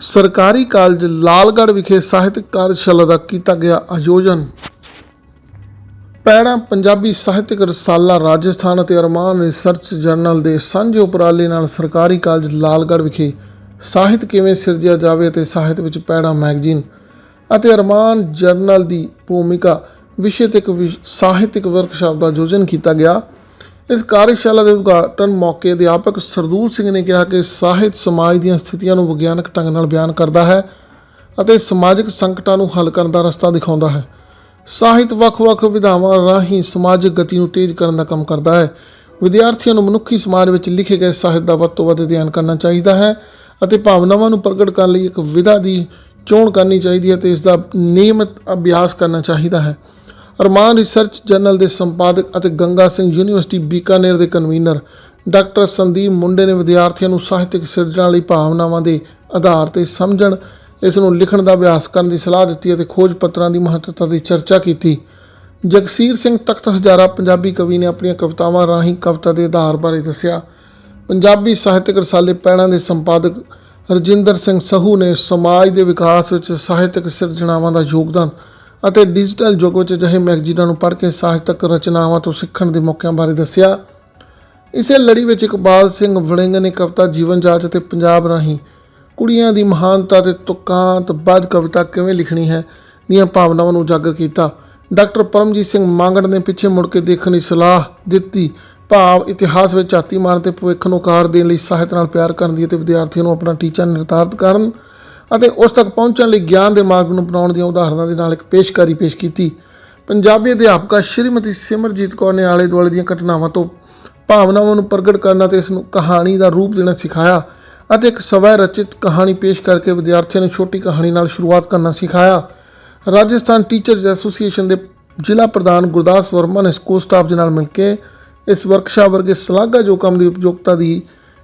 ਸਰਕਾਰੀ ਕਾਲਜ ਲਾਲਗੜ੍ਹ ਵਿਖੇ ਸਾਹਿਤਕ ਕਾਰਜਸ਼ਾਲਾ ਦਾ ਕੀਤਾ ਗਿਆ ਆਯੋਜਨ। ਪੈੜਾ ਪੰਜਾਬੀ ਸਾਹਿਤਕ ਰਸਾਲਾ ਰਾਜਸਥਾਨ ਅਤੇ ਅਰਮਾਨ ਰਿਸਰਚ ਜਰਨਲ ਦੇ ਸਾਂਝੇ ਉਪਰਾਲੇ ਨਾਲ ਸਰਕਾਰੀ ਕਾਲਜ ਲਾਲਗੜ੍ਹ ਵਿਖੇ ਸਾਹਿਤ ਕਿਵੇਂ ਸਿਰਜਿਆ ਜਾਵੇ ਅਤੇ ਸਾਹਿਤ ਵਿੱਚ ਪੈੜਾ ਮੈਗਜ਼ੀਨ ਅਤੇ ਅਰਮਾਨ ਜਰਨਲ ਦੀ ਭੂਮਿਕਾ ਵਿਸ਼ੇ ਤੇ ਇੱਕ ਵਿਸ਼- ਸਾਹਿਤਕ ਵਰਕਸ਼ਾਪ ਦਾ ਆਯੋਜਨ ਕੀਤਾ ਗਿਆ। ਇਸ ਕਾਰਜਸ਼ਾਲਾ ਦੇ ਉਦਘਾਟਨ ਮੌਕੇ ਅਧਿਆਪਕ ਸਰਦੂਲ ਸਿੰਘ ਨੇ ਕਿਹਾ ਕਿ ਸਾਹਿਤ ਸਮਾਜ ਦੀਆਂ ਸਥਿਤੀਆਂ ਨੂੰ ਵਿਗਿਆਨਕ ਢੰਗ ਨਾਲ ਬਿਆਨ ਕਰਦਾ ਹੈ ਅਤੇ ਸਮਾਜਿਕ ਸੰਕਟਾਂ ਨੂੰ ਹੱਲ ਕਰਨ ਦਾ ਰਸਤਾ ਦਿਖਾਉਂਦਾ ਹੈ। ਸਾਹਿਤ ਵੱਖ-ਵੱਖ ਵਿਧਾਵਾਂ ਰਾਹੀਂ ਸਮਾਜਿਕ ਗਤੀ ਨੂੰ ਤੇਜ਼ ਕਰਨ ਦਾ ਕੰਮ ਕਰਦਾ ਹੈ। ਵਿਦਿਆਰਥੀਆਂ ਨੂੰ ਮਨੁੱਖੀ ਸਮਾਜ ਵਿੱਚ ਲਿਖੇ ਗਏ ਸਾਹਿਤ ਦਾ ਵੱਧ ਤੋਂ ਵੱਧ ਅਧਿਐਨ ਕਰਨਾ ਚਾਹੀਦਾ ਹੈ ਅਤੇ ਭਾਵਨਾਵਾਂ ਨੂੰ ਪ੍ਰਗਟ ਕਰਨ ਲਈ ਇੱਕ ਵਿਧਾ ਦੀ ਚੋਣ ਕਰਨੀ ਚਾਹੀਦੀ ਹੈ ਤੇ ਇਸ ਦਾ ਨਿਯਮਤ ਅਭਿਆਸ ਕਰਨਾ ਚਾਹੀਦਾ ਹੈ। ਅਰਮਾਨ ਰਿਸਰਚ ਜਰਨਲ ਦੇ ਸੰਪਾਦਕ ਅਤੇ ਗੰਗਾ ਸਿੰਘ ਯੂਨੀਵਰਸਿਟੀ ਬੀਕਾਨੇਰ ਦੇ ਕਨਵੀਨਰ ਡਾਕਟਰ ਸੰਦੀਪ ਮੁੰਡੇ ਨੇ ਵਿਦਿਆਰਥੀਆਂ ਨੂੰ ਸਾਹਿਤਕ ਸਿਰਜਣਾ ਲਈ ਭਾਵਨਾਵਾਂ ਦੇ ਆਧਾਰ ਤੇ ਸਮਝਣ, ਇਸ ਨੂੰ ਲਿਖਣ ਦਾ ਅਭਿਆਸ ਕਰਨ ਦੀ ਸਲਾਹ ਦਿੱਤੀ ਅਤੇ ਖੋਜ ਪੱਤਰਾਂ ਦੀ ਮਹੱਤਤਾ ਦੀ ਚਰਚਾ ਕੀਤੀ। ਜਗਸੀਰ ਸਿੰਘ ਤਖਤ ਹਜ਼ਾਰਾ ਪੰਜਾਬੀ ਕਵੀ ਨੇ ਆਪਣੀਆਂ ਕਵਿਤਾਵਾਂ ਰਾਹੀਂ ਕਵਿਤਾ ਦੇ ਆਧਾਰ ਬਾਰੇ ਦੱਸਿਆ। ਪੰਜਾਬੀ ਸਾਹਿਤਕ ਰਸਾਲੇ ਪੈਣਾ ਦੇ ਸੰਪਾਦਕ ਰਜਿੰਦਰ ਸਿੰਘ ਸਹੂ ਨੇ ਸਮਾਜ ਦੇ ਵਿਕਾਸ ਵਿੱਚ ਸਾਹਿਤਕ ਸਿਰਜਣਾਵਾਂ ਦਾ ਯੋਗਦਾਨ ਅਤੇ ਡਿਜੀਟਲ ਯੁੱਗ ਵਿੱਚ ਅਜਿਹੇ ਮੈਗਜ਼ੀਨਾਂ ਨੂੰ ਪੜ੍ਹ ਕੇ ਸਾਹਿਤਕ ਰਚਨਾਵਾਂ ਤੋਂ ਸਿੱਖਣ ਦੇ ਮੌਕਿਆਂ ਬਾਰੇ ਦੱਸਿਆ। ਇਸੇ ਲੜੀ ਵਿੱਚ ਇਕਬਾਲ ਸਿੰਘ ਵੜਿੰਗ ਨੇ ਕਵਿਤਾ ਜੀਵਨ ਜਾਚ ਅਤੇ ਪੰਜਾਬ ਰਾਹੀਂ ਕੁੜੀਆਂ ਦੀ ਮਹਾਨਤਾ ਤੇ ਤੁਕਾਂਤ ਬਾਦ ਕਵਿਤਾ ਕਿਵੇਂ ਲਿਖਣੀ ਹੈ ਦੀਆਂ ਭਾਵਨਾਵਾਂ ਨੂੰ ਉਜਾਗਰ ਕੀਤਾ। ਡਾਕਟਰ ਪਰਮਜੀਤ ਸਿੰਘ ਮੰਗੜ ਨੇ ਪਿੱਛੇ ਮੁੜ ਕੇ ਦੇਖਣ ਦੀ ਸਲਾਹ ਦਿੱਤੀ। ਭਾਵ ਇਤਿਹਾਸ ਵਿੱਚ ਝਾਤੀ ਮਾਰਨ ਤੇ ਭਵਿੱਖ ਨੂੰ ਕਾਰ ਦੇਣ ਲਈ ਸਾਹਿਤ ਨਾਲ ਪਿਆਰ ਕਰਨ ਦੀ ਅਤੇ ਵਿਦਿਆਰਥੀਆਂ ਨੂੰ ਆਪਣਾ ਟੀਚਾ ਨਿਰਧਾਰਤ ਕਰਨ ਅਤੇ ਉਸ ਤੱਕ ਪਹੁੰਚਣ ਲਈ ਗਿਆਨ ਦੇ ਮਾਰਗ ਨੂੰ ਅਪਣਾਉਣ ਦੀਆਂ ਉਦਾਹਰਨਾਂ ਦੇ ਨਾਲ ਇੱਕ ਪੇਸ਼ਕਾਰੀ ਪੇਸ਼ ਕੀਤੀ। ਪੰਜਾਬੀ ਅਧਿਆਪਕਾ ਸ਼੍ਰੀਮਤੀ ਸਿਮਰਜੀਤ ਕੌਰ ਨੇ ਆਲੇ ਦੁਆਲੇ ਦੀਆਂ ਘਟਨਾਵਾਂ ਤੋਂ ਭਾਵਨਾਵਾਂ ਨੂੰ ਪ੍ਰਗਟ ਕਰਨਾ ਤੇ ਇਸ ਨੂੰ ਕਹਾਣੀ ਦਾ ਰੂਪ ਦੇਣਾ ਸਿਖਾਇਆ ਅਤੇ ਇੱਕ ਸਵੈ ਰਚਿਤ ਕਹਾਣੀ ਪੇਸ਼ ਕਰਕੇ ਵਿਦਿਆਰਥੀਆਂ ਨੂੰ ਛੋਟੀ ਕਹਾਣੀ ਨਾਲ ਸ਼ੁਰੂਆਤ ਕਰਨਾ ਸਿਖਾਇਆ। ਰਾਜਸਥਾਨ ਟੀਚਰਸ ਐਸੋਸੀਏਸ਼ਨ ਦੇ ਜ਼ਿਲ੍ਹਾ ਪ੍ਰਧਾਨ ਗੁਰਦਾਸ ਵਰਮਾ ਨੇ ਸਕੂਲ ਸਟਾਫ ਦੇ ਨਾਲ ਮਿਲ ਕੇ ਇਸ ਵਰਕਸ਼ਾਪ ਵਰਗੇ ਸ਼ਲਾਘਾ ਜੋ ਕੰਮ ਦੀ ਉਪਯੋਗਤਾ ਦੀ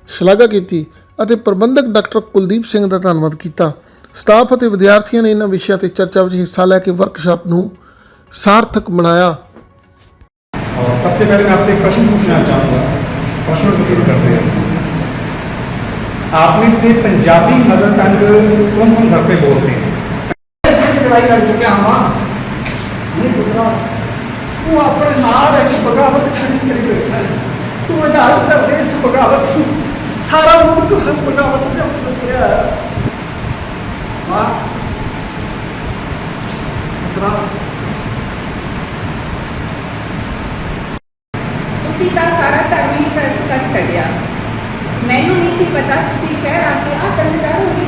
ਸ਼ਲਾਘਾ ਕੀਤੀ। ਅਤੇ ਪ੍ਰਬੰਧਕ ਡਾਕਟਰ ਕੁਲਦੀਪ ਸਿੰਘ ਦਾ ਧੰਨਵਾਦ ਕੀਤਾ ਸਟਾਫ ਅਤੇ ਵਿਦਿਆਰਥੀਆਂ ਨੇ ਇਹਨਾਂ ਵਿਸ਼ਿਆਂ ਤੇ ਚਰਚਾ ਵਿੱਚ ਹਿੱਸਾ ਲੈ ਕੇ ਵਰਕਸ਼ਾਪ ਨੂੰ ਸਾਰਥਕ ਬਣਾਇਆ और सबसे पहले मैं आपसे एक प्रश्न पूछना चाहूँगा प्रश्नों से शुरू करते हैं आप में से पंजाबी मदर टंग कौन कौन घर पे बोलते हैं ऐसे भी लड़ाई लड़ चुके हैं हम ये पुत्रा तू अपने नाल एक बगावत खड़ी करी बैठा है तू आजाद कर दे इस बगावत को ਸਾਰਾ ਮੁਲਕ ਬਗਾਵਤ ਦੇ ਉੱਤੇ ਉਤਰਿਆ ਵਾਹ ਪੁੱਤਰਾ ਤੁਸੀਂ ਤਾਂ ਸਾਰਾ ਧਰਮ ਹੀ ਪ੍ਰਸਤ ਕਰ ਛੱਡਿਆ ਮੈਨੂੰ ਨਹੀਂ ਸੀ ਪਤਾ ਤੁਸੀਂ ਸ਼ਹਿਰ ਆ ਕੇ ਆ ਚੱਲ ਜਾਓਗੇ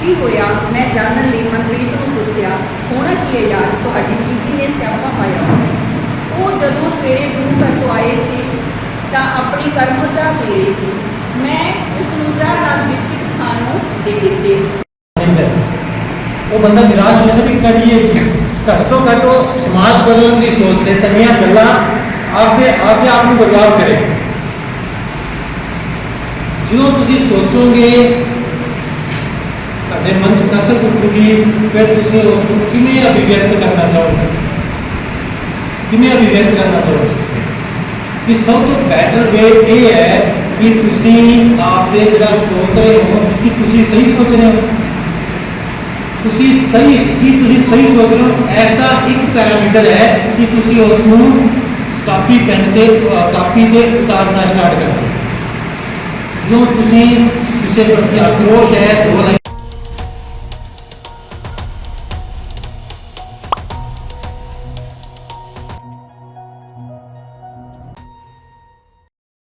ਕੀ ਹੋਇਆ ਮੈਂ ਜਾਣਨ ਲਈ ਮਨਪ੍ਰੀਤ ਨੂੰ ਪੁੱਛਿਆ ਹੋਣਾ ਕੀ ਹੈ ਯਾਰ ਤੁਹਾਡੀ ਦੀਦੀ ਨੇ ਸਿਆਪਾ ਪਾਇਆ ਉਹ ਜਦੋਂ ਸਵੇਰੇ ਗੁਰੂ ਘਰ ਤੋਂ ਆਏ ਸੀ ਤਾਂ ਆਪਣੀ ਕਰਮੋਚਾ ਪੀ ਰਹੀ ਸੀ ਮੈਂ ਉਸ ਨੂੰ ਚਾਹ ਨਾਲ ਬਿਸਕਿਟ ਖਾਣ ਨੂੰ ਦੇ ਦਿੱਤੇ। ਉਹ ਬੰਦਾ ਨਿਰਾਸ਼ ਹੋ ਜਾਂਦਾ ਵੀ ਕਰੀਏ ਕੀ? ਘੱਟ ਤੋਂ ਘੱਟ ਉਹ ਸਮਾਜ ਬਦਲਣ ਦੀ ਸੋਚ ਤੇ ਚੰਗੀਆਂ ਗੱਲਾਂ ਆਪਦੇ ਆਪਦੇ ਆਪ ਨੂੰ ਬਦਲਾਵ ਕਰੇ। ਜਦੋਂ ਤੁਸੀਂ ਸੋਚੋਗੇ, ਤੁਹਾਡੇ ਮਨ 'ਚ ਕਸਰ ਉੱਠੂਗੀ, ਫਿਰ ਤੁਸੀਂ ਉਸ ਨੂੰ ਕਿਵੇਂ ਅਭਿਵਿਅਕਤ ਕਰਨਾ ਚਾਹੋਗੇ? ਕਿਵੇਂ ਅਭਿਵਿਅਕਤ ਕਰਨਾ ਚਾਹੋਗੇ? ਕਿ ਸਭ ਤੋਂ ਬੈਟਰ ਵੇ ਇਹ ਹੈ ਕਿ ਤੁਸੀਂ ਆਪਦੇ ਜਿਹੜਾ ਸੋਚ ਰਹੇ ਹੋ ਕਿ ਤੁਸੀਂ ਸਹੀ ਸੋਚ ਰਹੇ ਹੋ ਤੁਸੀਂ ਸਹੀ ਕੀ ਤੁਸੀਂ ਸਹੀ ਸੋਚ ਰਹੇ ਹੋ ਐਸਾ ਇੱਕ ਪੈਰਾਮੀਟਰ ਹੈ ਕਿ ਤੁਸੀਂ ਉਸ ਨੂੰ ਕਾਪੀ ਪੈਨ ਤੇ ਅ, ਕਾਪੀ ਤੇ ਉਤਾਰਨਾ ਸਟਾਰਟ ਕਰ ਦਿਓ ਜਦੋਂ ਤੁਸੀਂ ਕਿਸੇ ਪ੍ਰਤੀ ਆਕਰੋਸ਼ ਹੈ ਦੋ ਲਾਈਨ